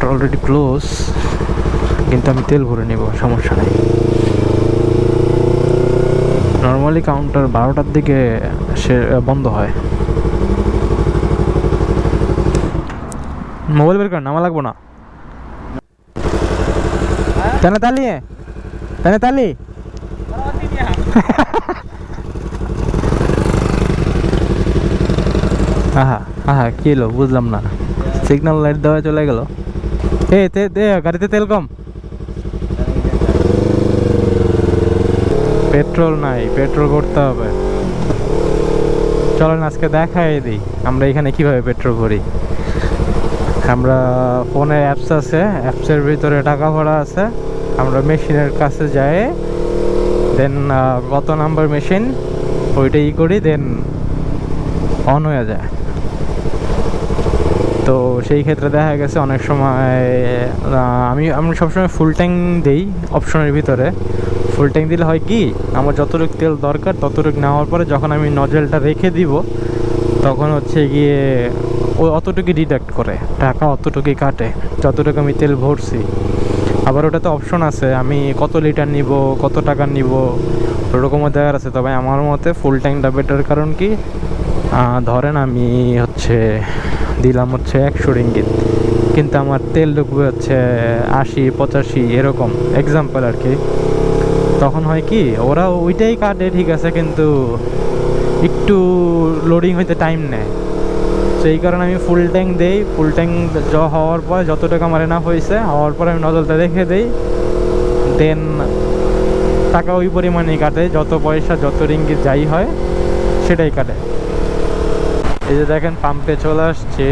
Counter already close কিন্তু আমি তেল ভরে নেব, সমস্যা নেই। নর্মালি কাউন্টার বারোটার দিকে সে বন্ধ হয়। মোবাইল বের কর, নামা লাগবো না। তেনে তালি তেনে তালি। আহা আহা, কি এলো বুঝলাম না। সিগন্যাল লাইট দেওয়া চলে গেল। এ, তে গাড়িতে তেল কম। পেট্রোল নাই, পেট্রোল করতে হবে। চলেন, আজকে দেখাই দিই, আমরা এখানে কীভাবে পেট্রোল করি আমরা ফোনে অ্যাপস আছে, অ্যাপসের ভিতরে টাকা ভরা আছে। আমরা মেশিনের কাছে যাই, দেন কত নাম্বার মেশিন ওইটা ই করি, দেন অন হয়ে যায়। তো সেই ক্ষেত্রে দেখা গেছে অনেক সময় আমি আমি সবসময় ফুল ট্যাঙ্ক দিই অপশনের ভিতরে। ফুল ট্যাঙ্ক দিলে হয় কি, আমার যতটুকু তেল দরকার ততটুক নেওয়ার পরে যখন আমি নজেলটা রেখে দিব, তখন হচ্ছে গিয়ে ও অতটুকুই ডিডাক্ট করে, টাকা অতটুকুই কাটে, যতটুকু আমি তেল ভরছি। আবার ওটাতে অপশন আছে, আমি কত লিটার নিব, কত টাকা নিব, ওরকমও দেওয়ার আছে। তবে আমার মতে ফুল ট্যাঙ্কটা বেটার কারণ কি ধরেন আমি হচ্ছে দিলাম হচ্ছে একশো রিঙ্গিত। কিন্তু আমার তেল ঢুকবে হচ্ছে আশি, পঁচাশি, এরকম। এক্সাম্পল আর কি। তখন হয় কি, ওরা ওইটাই কাটে, ঠিক আছে, কিন্তু একটু লোডিং হইতে টাইম নেয়। সেই কারণে আমি ফুল ট্যাঙ্ক দেই। ফুল ট্যাঙ্ক জ, হওয়ার পর যত টাকা আমার এনাফ হয়েছে হওয়ার পর আমি নজলটা রেখে দেই। দেন টাকা ওই পরিমাণেই কাটে। যত পয়সা, যত রিঙ্গিত যাই হয়, সেটাই কাটে। এই যে দেখেন পাম্পে চলে আসছে।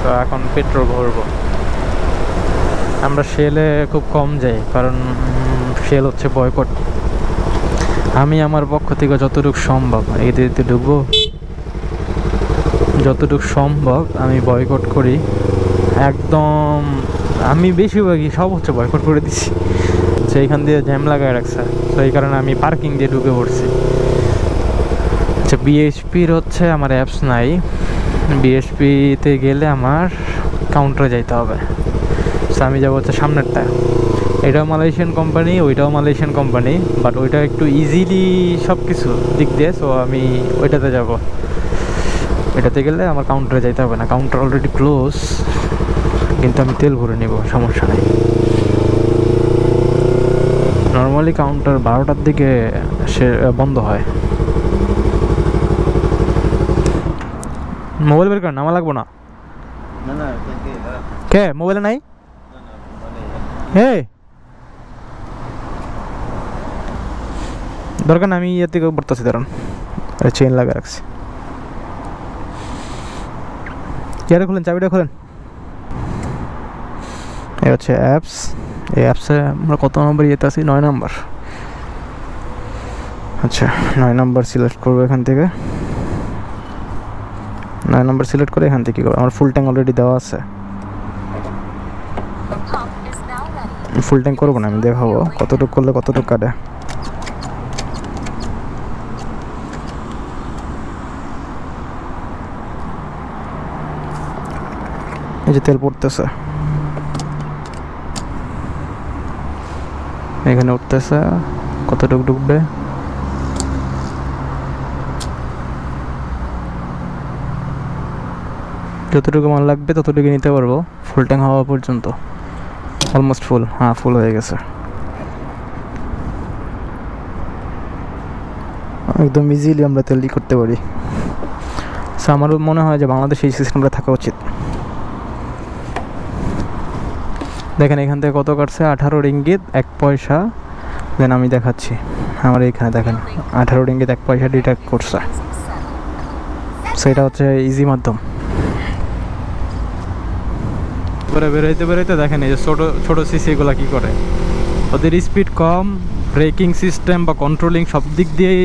তো এখন পেট্রোল ভরবো। আমরা শেলে খুব কম যাই, কারণ শেল হচ্ছে বয়কট আমি আমার পক্ষ থেকে যতটুকু সম্ভব এতে এতে ঢুকবো। যতটুকু সম্ভব আমি বয়কট করি। একদম, আমি বেশিরভাগই সব হচ্ছে বয়কট করে দিছি। সেইখান দিয়ে জ্যাম লাগায় রাখছে। তো এই কারণে আমি পার্কিং দিয়ে ঢুকে পড়ছি। আচ্ছা বিএসপির হচ্ছে আমার অ্যাপস নাই। বিএসপিতে গেলে আমার কাউন্টারে যাইতে হবে। আমি যাব হচ্ছে সামনেরটা। এটাও মালয়েশিয়ান কোম্পানি ওইটাও মালয়েশিয়ান কোম্পানি বাট ওইটা একটু ইজিলি সব কিছু দিক দিয়ে সো আমি ওইটাতে যাব। এটাতে গেলে আমার কাউন্টারে যাইতে হবে না। কাউন্টার অলরেডি ক্লোজ কিন্তু আমি তেল ভরে নেব, সমস্যা নেই। নর্মালি কাউন্টার বারোটার দিকে সে, বন্ধ হয়। মোবাইল বের কর নামা লাগবো না। কে? মোবাইলে নাই? হে? দরকার আমি ইয়ে থেকে পড়তেছি দাঁড়ান। চেইন লাগা রাখছি। ইয়ারে খুলেন চাবিটা খুলেন। এই হচ্ছে অ্যাপস এই অ্যাপসে আমরা কত নম্বর ইয়েতে আছি? নয় নম্বর আচ্ছা নয় নম্বর সিলেক্ট করব এখান থেকে। নয় নম্বর সিলেক্ট করে এখান থেকে কী আমার ফুল ট্যাঙ্ক অলরেডি দেওয়া আছে. ফুল ট্যাঙ্ক করব না, আমি দেখাবো। কতটুকু করলে কতটুকু কাটে? এই যে তেল পড়তেছে। এখানে উঠতেছে। কতটুকু ঢুকবে যতটুকু মাল লাগবে ততটুকু নিতে পারব। ফুল ট্যাঙ্ক হওয়া পর্যন্ত। অলমোস্ট ফুল হ্যাঁ ফুল হয়ে গেছে। একদম ইজিলি আমরা তেল করতে পারি। সো আমারও মনে হয় যে বাংলাদেশে এই সিস্টেমটা থাকা উচিত। দেখেন, এখান থেকে কত কাটছে? আঠারো রিঙ্গিত, এক পয়সা। দেন আমি দেখাচ্ছি। আমার এইখানে দেখেন, আঠারো রিঙ্গিত, এক পয়সা ডিটেক্ট করছে। সেটা হচ্ছে ইজি মাধ্যম। করে বেরোইতে বেরোইতে দেখেন এই যে ছোটো ছোটো সিসিগুলো কী করে? ওদের স্পিড কম ব্রেকিং সিস্টেম বা কন্ট্রোলিং সব দিক দিয়েই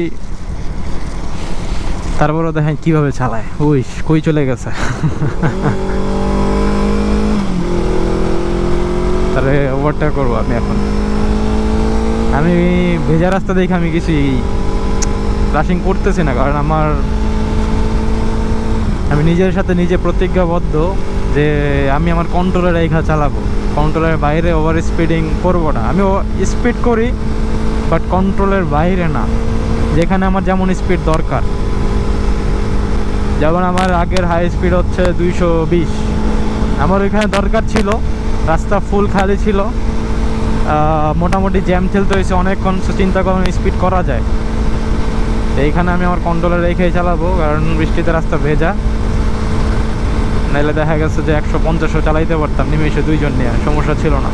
তারপরে দেখেন কীভাবে চালায়। ওই কই চলে গেছে? তাহলে ওভারটা করব আমি এখন। আমি ভেজা রাস্তা দেখে আমি কিছুই রাশিং করতেছি না, কারণ আমার আমি নিজের সাথে নিজে প্রতিজ্ঞাবদ্ধ যে আমি আমার কন্ট্রোলে রেখা চালাবো। কন্ট্রোলের বাইরে ওভার স্পিডিং করব না। আমি স্পিড করি বাট কন্ট্রোলের বাইরে না। যেখানে আমার যেমন স্পিড দরকার। যেমন আমার আগের হাই স্পিড হচ্ছে দুইশো বিশ। আমার ওইখানে দরকার ছিল, রাস্তা ফুল খালি ছিল। মোটামুটি জ্যাম ঠেলতে হয়েছে, অনেকক্ষণ চিন্তা করে স্পিড করা যায়। এইখানে আমি আমার কন্ট্রোলে রেখেই চালাবো, কারণ বৃষ্টিতে রাস্তা ভেজা। নাইলে দেখা গেছে যে একশো পঞ্চাশও চালাইতে পারতাম, নিমেষে দুইজন নিয়ে, সমস্যা ছিল না।